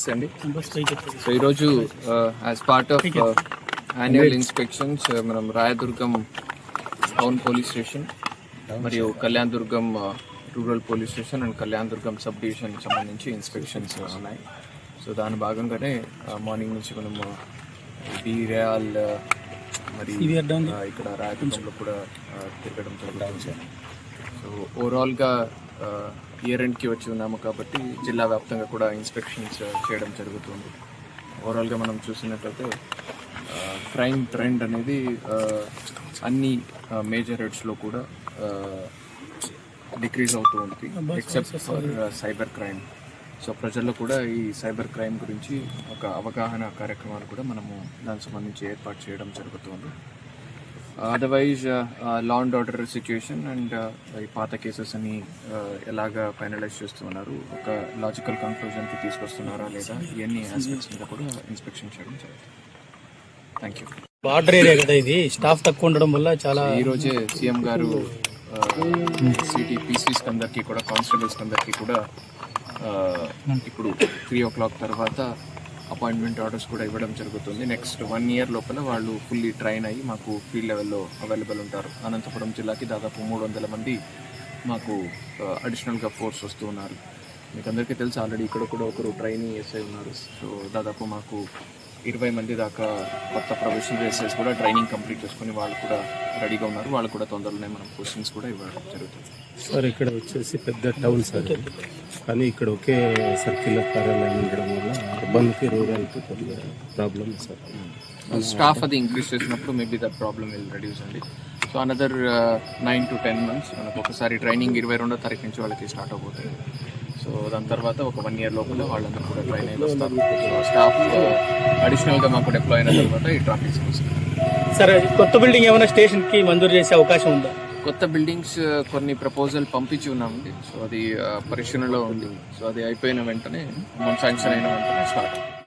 నమస్తే అండి. సో ఈరోజు as part of annual inspections మనం రాయదుర్గం టౌన్ పోలీస్ స్టేషన్ మరియు Kalyan Durgam rural police station and Kalyan Durgam subdivision సంబంధించి ఇన్స్పెక్షన్స్ ఉన్నాయి. సో దాని భాగంగానే మార్నింగ్ నుంచి మనము బి రేయాల్ మరి ఇక్కడ రాయదుర్గంలో కూడా తిరగడం జరుగుతుంది. సో ఓవరాల్గా ఇయర్ ఎండ్కి వచ్చి ఉన్నాము కాబట్టి జిల్లా వ్యాప్తంగా కూడా ఇన్స్పెక్షన్స్ చేయడం జరుగుతుంది. ఓవరాల్గా మనం చూసినట్లయితే క్రైమ్ ట్రెండ్ అనేది అన్ని మేజర్ హెడ్స్లో కూడా డిక్రీజ్ అవుతూ ఉంది except for cyber crime so ప్రజల్లో కూడా ఈ సైబర్ క్రైమ్ గురించి ఒక అవగాహన కార్యక్రమాలు కూడా మనము దానికి సంబంధించి ఏర్పాటు చేయడం జరుగుతుంది. Otherwise law and order situation and ఈ పాత కేసెస్ అని uh, ఎలాగా ఫైనలైజ్ చేస్తున్నారు? ఒక లాజికల్ కంక్లూజన్కి తీసుకొస్తున్నారా లేదా? ఇవన్నీ ఆస్పెక్ట్స్ మీద కూడా ఇన్స్పెక్షన్ చేయడం జరుగుతుంది. థ్యాంక్ యూ బార్డర్ ఏరియా కదా ఇది. స్టాఫ్ తక్కువ ఉండడం వల్ల చాలా ఈ రోజే సీఎం గారు సిటీ పీసీస్ అందరికీ కూడా కానిస్టేబుల్స్ అందరికీ కూడా ఆ, ఇప్పుడు త్రీ ఓ క్లాక్ తర్వాత అపాయింట్మెంట్ ఆర్డర్స్ కూడా ఇవ్వడం జరుగుతుంది. నెక్స్ట్ వన్ ఇయర్ లోపల వాళ్ళు ఫుల్లీ ట్రైన్ అయ్యి మాకు ఫీల్డ్ లెవెల్లో అవైలబుల్ ఉంటారు. అనంతపురం జిల్లాకి దాదాపు మూడు వందల మంది మాకు అడిషనల్గా ఫోర్స్ వస్తూ ఉన్నారు. మీకు అందరికీ తెలుసు ఆల్రెడీ ఇక్కడ కూడా ఒకరు ట్రైనింగ్ ఎస్ఐ ఉన్నారు. సో దాదాపు మాకు ఇరవై మంది దాకా కొత్త ప్రొఫెషనల్ ఎస్ఐస్ కూడా ట్రైనింగ్ కంప్లీట్ చేసుకుని వాళ్ళు కూడా రెడీగా ఉన్నారు. వాళ్ళు కూడా తొందరలోనే మనం క్వశ్చన్స్ కూడా ఇవ్వడం జరుగుతుంది. సార్ ఇక్కడ వచ్చేసి పెద్ద టౌన్ సార్. కానీ ఇక్కడ ఒకే సర్కిల్ కార్యాలయం ఉండడం అర్బన్కి రూరల్కి కొద్దిగా ప్రాబ్లం సార్ స్టాఫ్ అది ఇంక్రీజ్ చేసినప్పుడు maybe that problem will reduce అండి so another nine to ten months మనకు ఒకసారి ట్రైనింగ్ ఇరవై రెండో తారీఖు నుంచి వాళ్ళకి స్టార్ట్ అవబోతుంది సో దాని తర్వాత ఒక వన్ ఇయర్ లోపల వాళ్ళందరూ కూడా ట్రైన్ అయ్యి వస్తారు సో స్టాఫ్ అడిషనల్గా మాకు డిప్లాయ్ అయిన తర్వాత ఈ ట్రాఫిక్ సమస్య సరే కొత్త బిల్డింగ్ ఏమైనా స్టేషన్కి మంజూరు చేసే అవకాశం ఉందా? కొత్త బిల్డింగ్స్ కొన్ని ప్రపోజల్ పంపించి ఉన్నామండి సో అది పరిశీలనలో ఉంది. సో అది అయిపోయిన వెంటనే శాంక్షన్ అయిన వెంటనే స్టార్ట్